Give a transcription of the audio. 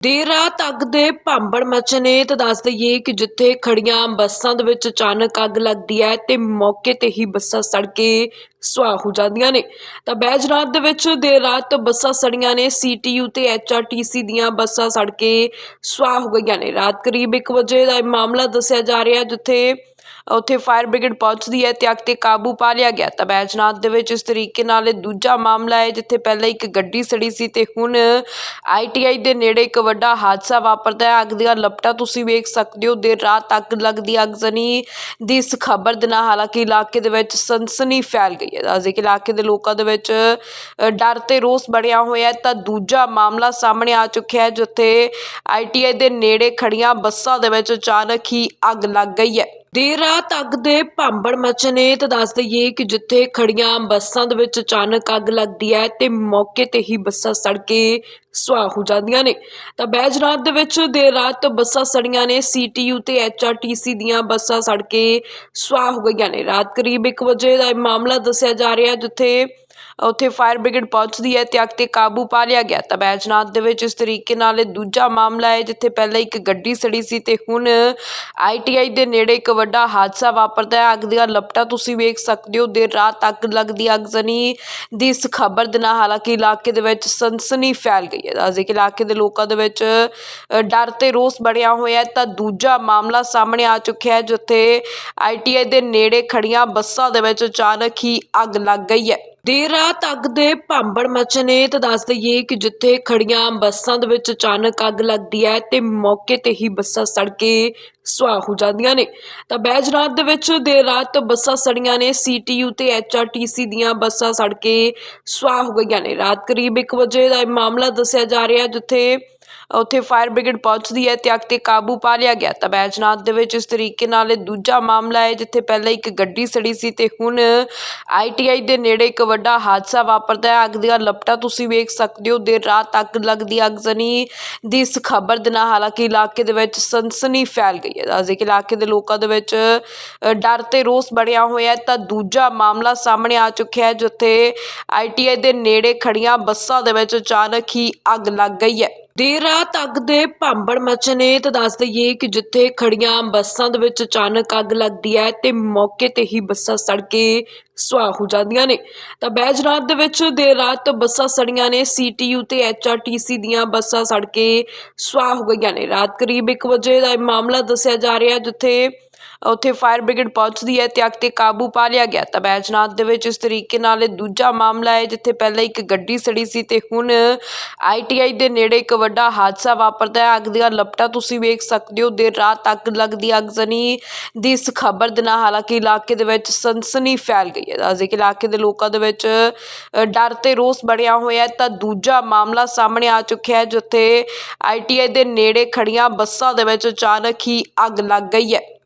ਦੇਰ ਰਾਤ ਅੱਗ ਦੇ ਭਾਂਬੜ ਮਚਨੇ ਤਾਂ ਦੱਸ ਦਈਏ ਕਿ ਜਿੱਥੇ ਖੜੀਆਂ ਬੱਸਾਂ ਦੇ ਵਿੱਚ ਅਚਾਨਕ ਅੱਗ ਲੱਗਦੀ ਹੈ ਤੇ ਮੌਕੇ ਤੇ ਹੀ ਬੱਸਾਂ ਸੜ ਕੇ ਸੁਆਹ ਹੋ ਜਾਂਦੀਆਂ ਨੇ। ਤਾਂ ਬੈਜਨਾਥ ਦੇ ਵਿੱਚ ਦੇਰ ਰਾਤ ਬੱਸਾਂ ਸੜੀਆਂ ਨੇ ਸੀਟੀਯੂ ਤੇ ਐਚਆਰਟੀਸੀ ਦੀਆਂ ਬੱਸਾਂ ਸੜ ਕੇ ਸੁਆਹ ਹੋ ਗਈਆਂ ਨੇ। ਰਾਤ ਕਰੀਬ 1 ਵਜੇ ਦਾ ਇਹ ਮਾਮਲਾ ਦੱਸਿਆ ਜਾ ਰਿਹਾ ਜਿੱਥੇ ਉੱਥੇ ਫਾਇਰ ਬ੍ਰਿਗੇਡ ਪਹੁੰਚਦੀ ਹੈ ਤੇ ਅੱਗ ਤੇ ਕਾਬੂ ਪਾ ਲਿਆ ਗਿਆ। ਤਾਂ ਬੈਜਨਾਥ ਦੇ ਵਿੱਚ ਇਸ ਤਰੀਕੇ ਨਾਲ ਇਹ ਦੂਜਾ ਮਾਮਲਾ ਹੈ, ਜਿੱਥੇ ਪਹਿਲਾਂ ਇੱਕ ਗੱਡੀ ਸੜੀ ਸੀ ਤੇ ਹੁਣ ਆਈਟੀਆਈ ਦੇ ਨੇੜੇ ਇੱਕ ਵੱਡਾ ਹਾਦਸਾ ਵਾਪਰਦਾ ਹੈ। ਅੱਗ ਦੀਆਂ ਲਪਟਾਂ ਤੁਸੀਂ ਵੇਖ ਸਕਦੇ ਹੋ, ਦੇਰ ਰਾਤ ਅੱਗ ਲੱਗਦੀ ਅਗਜ਼ਨੀ ਦੀ ਇਸ ਖਬਰ ਦੇ ਨਾਲ ਹਾਲਾਂਕਿ ਇਲਾਕੇ ਦੇ ਵਿੱਚ ਸਨਸਨੀ ਫੈਲ ਗਈ ਹੈ। ਦੱਸਦੇ ਕਿ ਇਲਾਕੇ ਦੇ ਲੋਕਾਂ ਦੇ ਵਿੱਚ ਡਰ ਤੇ ਰੋਸ ਬਣਿਆ ਹੋਇਆ ਤਾਂ ਦੂਜਾ ਮਾਮਲਾ ਸਾਹਮਣੇ ਆ ਚੁੱਕਿਆ ਹੈ, ਜਿੱਥੇ ਆਈਟੀਆਈ ਦੇ ਨੇੜੇ ਖੜੀਆਂ ਬੱਸਾਂ ਦੇ ਵਿੱਚ ਅਚਾਨਕ ਹੀ ਅੱਗ ਲੱਗ ਗਈ ਹੈ। ਦੇਰ ਰਾਤ ਅੱਗ ਦੇ ਭਾਂਬੜ ਮਚਨੇ, ਤਾਂ ਦੱਸ ਦਈਏ ਕਿ ਜਿੱਥੇ ਖੜੀਆਂ ਬੱਸਾਂ ਦੇ ਵਿੱਚ ਅਚਾਨਕ ਅੱਗ ਲੱਗਦੀ ਹੈ, ਤੇ ਮੌਕੇ ਤੇ ਹੀ ਬੱਸਾਂ ਸੜ ਕੇ ਸੁਆਹ ਹੋ ਜਾਂਦੀਆਂ ਨੇ। ਤਾਂ ਬੈਜਨਾਥ ਦੇ ਵਿੱਚ ਦੇਰ ਰਾਤ ਬੱਸਾਂ ਸੜੀਆਂ ਨੇ, ਸੀਟੀਯੂ ਤੇ ਐਚਆਰਟੀਸੀ ਦੀਆਂ ਬੱਸਾਂ ਸੜ ਕੇ ਸੁਆਹ ਹੋ ਗਈਆਂ ਨੇ। ਰਾਤ ਕਰੀਬ 1 ਵਜੇ ਦਾ ਇਹ ਮਾਮਲਾ ਦੱਸਿਆ ਜਾ ਰਿਹਾ, ਜਿੱਥੇ ਉੱਥੇ ਫਾਇਰ ਬ੍ਰਿਗੇਡ ਪਹੁੰਚਦੀ ਹੈ ਤੇ ਅੱਗ ਤੇ ਕਾਬੂ ਪਾ ਲਿਆ ਗਿਆ। ਤਾਂ ਬੈਜਨਾਥ ਦੇ ਵਿੱਚ ਇਸ ਤਰੀਕੇ ਨਾਲ ਇਹ ਦੂਜਾ ਮਾਮਲਾ ਹੈ, ਜਿੱਥੇ ਪਹਿਲਾਂ ਇੱਕ ਗੱਡੀ ਸੜੀ ਸੀ ਤੇ ਹੁਣ ਆਈਟੀਆਈ ਦੇ ਨੇੜੇ ਇੱਕ ਵੱਡਾ ਹਾਦਸਾ ਵਾਪਰਦਾ ਹੈ। ਅੱਗ ਦੀਆਂ ਲਪਟਾਂ ਤੁਸੀਂ ਵੇਖ ਸਕਦੇ ਹੋ, ਦੇਰ ਰਾਤ ਅੱਗ ਲੱਗਦੀ ਅਗਜ਼ਨੀ ਦੀ ਇਸ ਖਬਰ ਦੇ ਨਾਲ ਹਾਲਾਂਕਿ ਇਲਾਕੇ ਦੇ ਵਿੱਚ ਸਨਸਨੀ ਫੈਲ ਗਈ ਹੈ। ਦੱਸਦੇ ਕਿ ਇਲਾਕੇ ਦੇ ਲੋਕਾਂ ਦੇ ਵਿੱਚ ਡਰ ਤੇ ਰੋਸ ਬਣਿਆ ਹੋਇਆ ਤਾਂ ਦੂਜਾ ਮਾਮਲਾ ਸਾਹਮਣੇ ਆ ਚੁੱਕਿਆ ਹੈ, ਜਿੱਥੇ ਆਈਟੀਆਈ ਦੇ ਨੇੜੇ ਖੜੀਆਂ ਬੱਸਾਂ ਦੇ ਵਿੱਚ ਅਚਾਨਕ ਹੀ ਅੱਗ ਲੱਗ ਗਈ ਹੈ। ਦੇਰ ਰਾਤ ਅੱਗ ਦੇ ਭਾਂਬੜ ਮਚਨੇ ਤਾਂ ਦੱਸ ਦਈਏ ਕਿ ਜਿੱਥੇ ਖੜੀਆਂ ਬੱਸਾਂ ਦੇ ਵਿੱਚ ਅਚਾਨਕ ਅੱਗ ਲੱਗਦੀ ਹੈ ਤੇ ਮੌਕੇ ਤੇ ਹੀ ਬੱਸਾਂ ਸੜ ਕੇ ਸੁਆਹ ਹੋ ਜਾਂਦੀਆਂ ਨੇ। ਤਾਂ ਬੈਜਨਾਥ ਦੇ ਵਿੱਚ ਦੇਰ ਰਾਤ ਬੱਸਾਂ ਸੜੀਆਂ ਨੇ ਸੀਟੀਯੂ ਤੇ ਐਚਆਰਟੀਸੀ ਦੀਆਂ ਬੱਸਾਂ ਸੜ ਕੇ ਸੁਆਹ ਹੋ ਗਈਆਂ ਨੇ। ਰਾਤ ਕਰੀਬ 1 ਵਜੇ ਦਾ ਇਹ ਮਾਮਲਾ ਦੱਸਿਆ ਜਾ ਰਿਹਾ ਜਿੱਥੇ, ਉੱਥੇ ਫਾਇਰ ਬ੍ਰਿਗੇਡ ਪਹੁੰਚਦੀ ਹੈ ਤੇ ਅੱਗ ਤੇ ਕਾਬੂ ਪਾ ਲਿਆ ਗਿਆ। ਤਾਂ ਬੈਜਨਾਥ ਦੇ ਵਿੱਚ ਇਸ ਤਰੀਕੇ ਨਾਲ ਇਹ ਦੂਜਾ ਮਾਮਲਾ ਹੈ, ਜਿੱਥੇ ਪਹਿਲਾਂ ਇੱਕ ਗੱਡੀ ਸੜੀ ਸੀ ਤੇ ਹੁਣ ਆਈਟੀਆਈ ਦੇ ਨੇੜੇ ਇੱਕ ਵੱਡਾ ਹਾਦਸਾ ਵਾਪਰਦਾ ਹੈ। ਅੱਗ ਦੀਆਂ ਲਪਟਾਂ ਤੁਸੀਂ ਵੇਖ ਸਕਦੇ ਹੋ। ਦੇਰ ਰਾਤ ਅੱਗ ਲੱਗਦੀ ਅਗਜ਼ਨੀ ਦੀ ਇਸ ਖਬਰ ਦੇ ਨਾਲ ਹਾਲਾਂਕਿ ਇਲਾਕੇ ਦੇ ਵਿੱਚ ਸਨਸਨੀ ਫੈਲ ਗਈ ਹੈ। ਦੱਸਦੇ ਕਿ ਇਲਾਕੇ ਦੇ ਲੋਕਾਂ ਦੇ ਵਿੱਚ ਡਰ ਤੇ ਰੋਸ ਬਣਿਆ ਹੋਇਆ ਤਾਂ ਦੂਜਾ ਮਾਮਲਾ ਸਾਹਮਣੇ ਆ ਚੁੱਕਿਆ ਹੈ, ਜਿੱਥੇ ਆਈਟੀਆਈ ਦੇ ਨੇੜੇ ਖੜੀਆਂ ਬੱਸਾਂ ਦੇ ਵਿੱਚ ਅਚਾਨਕ ਹੀ ਅੱਗ ਲੱਗ ਗਈ ਹੈ। ਦੇਰ ਰਾਤ ਅੱਗ ਦੇ ਭਾਂਬੜ ਮਚਨੇ, ਤਾਂ ਦੱਸ ਦਈਏ ਕਿ ਜਿੱਥੇ ਖੜੀਆਂ ਬੱਸਾਂ ਦੇ ਵਿੱਚ ਅਚਾਨਕ ਅੱਗ ਲੱਗਦੀ ਹੈ, ਤੇ ਮੌਕੇ ਤੇ ਹੀ ਬੱਸਾਂ ਸੜ ਕੇ ਸੁਆਹ ਹੋ ਜਾਂਦੀਆਂ ਨੇ। ਤਾਂ ਬੈਜ ਰਾਤ ਦੇ ਵਿੱਚ ਦੇਰ ਰਾਤ ਬੱਸਾਂ ਸੜੀਆਂ ਨੇ ਸੀਟੀਯੂ ਤੇ ਐਚਆਰਟੀਸੀ ਦੀਆਂ ਬੱਸਾਂ ਸੜ ਕੇ ਸੁਆਹ ਹੋ ਗਈਆਂ ਨੇ। ਰਾਤ ਕਰੀਬ 1 ਵਜੇ ਦਾ ਇਹ ਮਾਮਲਾ ਦੱਸਿਆ ਜਾ ਰਿਹਾ, ਜਿੱਥੇ ਉੱਥੇ ਫਾਇਰ ਬ੍ਰਿਗੇਡ ਪਹੁੰਚਦੀ ਹੈ ਤੇ ਅੱਗ ਤੇ ਕਾਬੂ ਪਾ ਲਿਆ ਗਿਆ। ਤਾਂ ਬੈਜਨਾਥ ਦੇ ਵਿੱਚ ਇਸ ਤਰੀਕੇ ਨਾਲ ਇਹ ਦੂਜਾ ਮਾਮਲਾ ਹੈ, ਜਿੱਥੇ ਪਹਿਲਾਂ ਇੱਕ ਗੱਡੀ ਸੜੀ ਸੀ ਤੇ ਹੁਣ ਆਈਟੀਆਈ ਦੇ ਨੇੜੇ ਇੱਕ ਵੱਡਾ ਹਾਦਸਾ ਵਾਪਰਦਾ ਹੈ। ਅੱਗ ਦੀਆਂ ਲਪਟਾਂ ਤੁਸੀਂ ਵੇਖ ਸਕਦੇ ਹੋ, ਦੇਰ ਰਾਤ ਅੱਗ ਲੱਗਦੀ ਅਗਜ਼ਨੀ ਦੀ ਇਸ ਖਬਰ ਦੇ ਨਾਲ ਹਾਲਾਂਕਿ ਇਲਾਕੇ ਦੇ ਵਿੱਚ ਸਨਸਨੀ ਫੈਲ ਗਈ ਹੈ। ਦੱਸਦੇ ਕਿ ਇਲਾਕੇ ਦੇ ਲੋਕਾਂ ਦੇ ਵਿੱਚ ਡਰ ਤੇ ਰੋਸ ਬਣਿਆ ਹੋਇਆ ਹੈ, ਤਾਂ ਦੂਜਾ ਮਾਮਲਾ ਸਾਹਮਣੇ ਆ ਚੁੱਕਿਆ ਹੈ, ਜਿੱਥੇ ਆਈਟੀਆਈ ਦੇ ਨੇੜੇ ਖੜੀਆਂ ਬੱਸਾਂ ਦੇ ਵਿੱਚ ਅਚਾਨਕ ਹੀ ਅੱਗ ਲੱਗ ਗਈ ਹੈ।